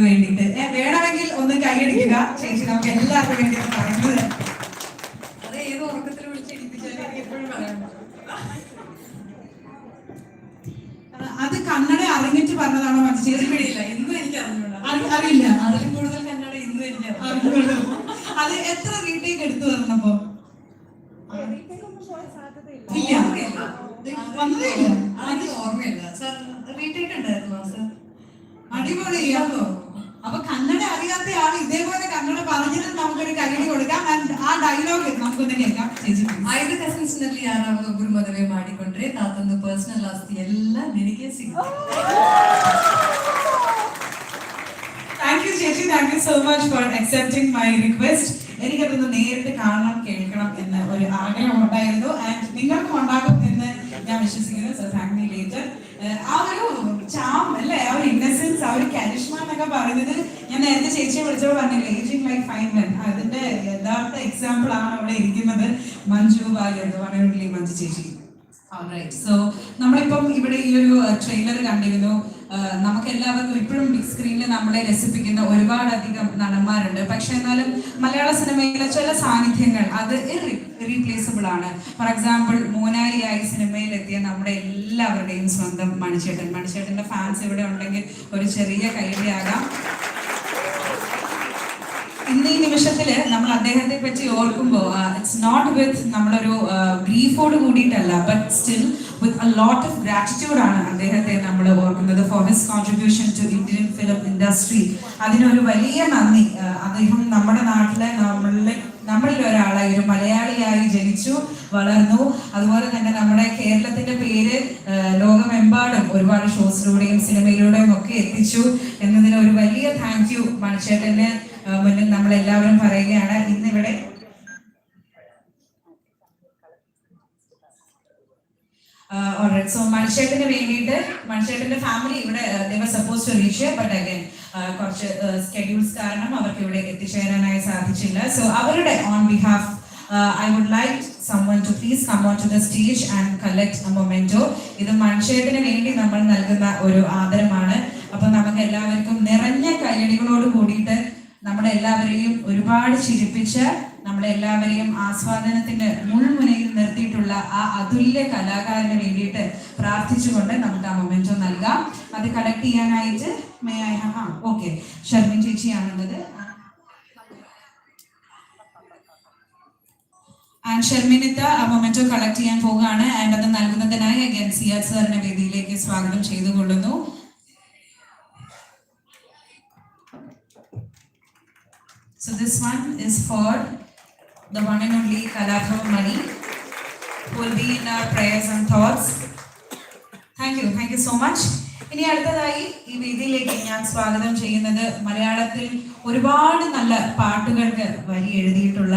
വേണ്ടിയിട്ട്. ഏ, വേണമെങ്കിൽ ഒന്ന് കൈയടിക്കുക ചേച്ചി നമുക്ക് എല്ലാവർക്കും വേണ്ടി പറയുന്നത്. അത് ഏത് ഉറക്കത്തിൽ വിളിച്ച് എഴുതിച്ചാലും എനിക്ക് എപ്പോഴും പറയാൻ അത് കന്നഡ അറിഞ്ഞിട്ട് പറഞ്ഞതാണോ മനസ്സിലായി പിടിയില്ല ഇന്നും എനിക്ക് അറിഞ്ഞൂടാ. അറി- അറിയില്ല. അതിലും കൂടുതൽ കന്നഡ ഇന്നും എനിക്ക്. അത് എത്ര വീട്ടിലേക്ക് എടുത്തു തന്നപ്പോ ഇല്ല. വന്നതേ ഇല്ല ഓർമ്മയില്ല. സാർ വീട്ടിലേക്ക് ഉണ്ടായിരുന്നോ? സാർ? അടിപൊളിയാണോ അപ്പൊ കന്നഡ അറിയാത്ത ആൾ ഇതേപോലെ കന്നഡ പറഞ്ഞിട്ട് നമുക്കൊരു കൈയടി കൊടുക്കാം. ആ ഡയലോഗ് നമുക്കൊന്ന് കേൾക്കാം. ചേച്ചി ಐದು ಕಸಿನ್ಸ್ ನಲ್ಲಿ ಯಾರಾದ್ರೂ ಒಬ್ರು ಮದುವೆ ಮಾಡಿಕೊಂಡ್ರೆ ತಾತಂದು ಪರ್ಸನಲ್ ಆಸ್ತಿ ಎಲ್ಲ ನಿನಗೆ ಸಿಗುತ್ತೆ താങ്ക് യു ചേച്ചി. Thank you so much for accepting my request എനിക്കതൊന്ന് നേരിട്ട് കാണണം കേൾക്കണം എന്ന ഒരു ആഗ്രഹം ഉണ്ടായിരുന്നു. ആൻഡ് നിങ്ങൾക്കും ഉണ്ടാകും പറയുന്നത് ഞാൻ നേരത്തെ ചേച്ചിയെ വിളിച്ചപ്പോൾ പറഞ്ഞില്ലേ ഏജിങ് ലൈക്ക് ഫൈൻ മെൻ അതിന്റെ യഥാർത്ഥ എക്സാമ്പിൾ ആണ് അവിടെ ഇരിക്കുന്നത് മഞ്ജു ബാലി എന്ന് പറയുന്നില്ലേ മഞ്ജു ചേച്ചി. സോ നമ്മളിപ്പം ഇവിടെ ഈ ഒരു ട്രെയിലർ കണ്ടിരുന്നു. നമുക്ക് എല്ലാവർക്കും ഇപ്പോഴും ബിഗ് സ്ക്രീനിൽ നമ്മളെ രസിപ്പിക്കുന്ന ഒരുപാടധികം നടന്മാരുണ്ട്. പക്ഷെ എന്നാലും മലയാള സിനിമയിലെ ചില സാന്നിധ്യങ്ങൾ അത് റീപ്ലേസബിൾ ആണ്. ഫോർ എക്സാമ്പിൾ മോനാലിയായി സിനിമയിൽ എത്തിയ നമ്മുടെ എല്ലാവരുടെയും സ്വന്തം മണിച്ചേട്ടൻ. മണിച്ചേട്ടന്റെ ഫാൻസ് ഇവിടെ ഉണ്ടെങ്കിൽ ഒരു ചെറിയ കൈഡിയാകാം. ഇന്ന് ഈ നിമിഷത്തിൽ നമ്മൾ അദ്ദേഹത്തെ ഓർക്കുമ്പോൾ ഇറ്റ്സ് നോട്ട് വിത്ത് നമ്മളൊരു ഗ്രീഫോട് കൂടിയിട്ടല്ല but still with a lot of gratitude ആണ് അദ്ദേഹത്തെ നമ്മൾ ഓർക്കുന്നത് for his contribution to Indian film industry അതിനൊരു വലിയ നന്ദി. അദ്ദേഹം നമ്മുടെ നാട്ടിലെ നമ്മളിലെ നമ്മളിൽ ഒരാളായി ഒരു മലയാളിയായി ജനിച്ചു വളർന്നു. അതുപോലെ തന്നെ നമ്മുടെ കേരളത്തിന്റെ പേര് ലോകമെമ്പാടും ഒരുപാട് ഷോസിലൂടെയും സിനിമയിലൂടെയും ഒക്കെ എത്തിച്ചു എന്നതിന് ഒരു വലിയ താങ്ക് യു മണിച്ചേട്ടന് മുന്നിൽ നമ്മൾ എല്ലാവരും പറയുകയാണ്. ഇന്നിവിടെ സോ മണിച്ചേട്ടന് വേണ്ടിയിട്ട് മണിച്ചേട്ടന്റെ ഫാമിലി ഇവിടെ suppose to reach but again കുറച്ച് സ്കെഡ്യൂൾസ് കാരണം അവർക്ക് ഇവിടെ എത്തിച്ചേരാനായി സാധിച്ചില്ല. സോ അവരുടെ on behalf I would like someone to please come on to the stage and collect a memento. ഇത് മനുഷ്യത്തിന് വേണ്ടി നമ്മൾ നൽകുന്ന ഒരു ആദരമാണ്. അപ്പൊ നമുക്ക് എല്ലാവർക്കും നിറഞ്ഞ കയ്യടികളോട് കൂടിയിട്ട് നമ്മളെല്ലാവരെയും ഒരുപാട് ചിരിപ്പിച്ച് നമ്മളെ എല്ലാവരെയും ആസ്വാദനത്തിന്റെ മുൾമുനയിൽ നിർത്തിയിട്ടുള്ള ആ അതുല്യ കലാകാരന് വേണ്ടിയിട്ട് പ്രാർത്ഥിച്ചുകൊണ്ട് നമുക്ക് ആ മൊമെന്റോ നൽകാം. അത് കളക്ട് ചെയ്യാനായിട്ട് മേ ഐ ഹാ ഓക്കെ ഷർമിൻ ചേച്ചിയാണുള്ളത്. ആൻഡ് ഷെർമിനിത്ത ആ മൊമെന്റോ കളക്ട് ചെയ്യാൻ പോവുകയാണ്. ആൻഡ് അത് നൽകുന്നതിനായി അഗൈൻ സിയാർ സാറിന്റെ വേദിയിലേക്ക് സ്വാഗതം ചെയ്തുകൊള്ളുന്നു. So this one is for the one and only Kalaprav Mani, who will be in our prayers and thoughts. Thank you thank you so much ഇനി അടുത്തതായി ഈ വേദിയിലേക്ക് ഞാൻ സ്വാഗതം ചെയ്യുന്നത് മലയാളത്തിൽ ഒരുപാട് നല്ല പാട്ടുകൾക്ക് വരി എഴുതിയിട്ടുള്ള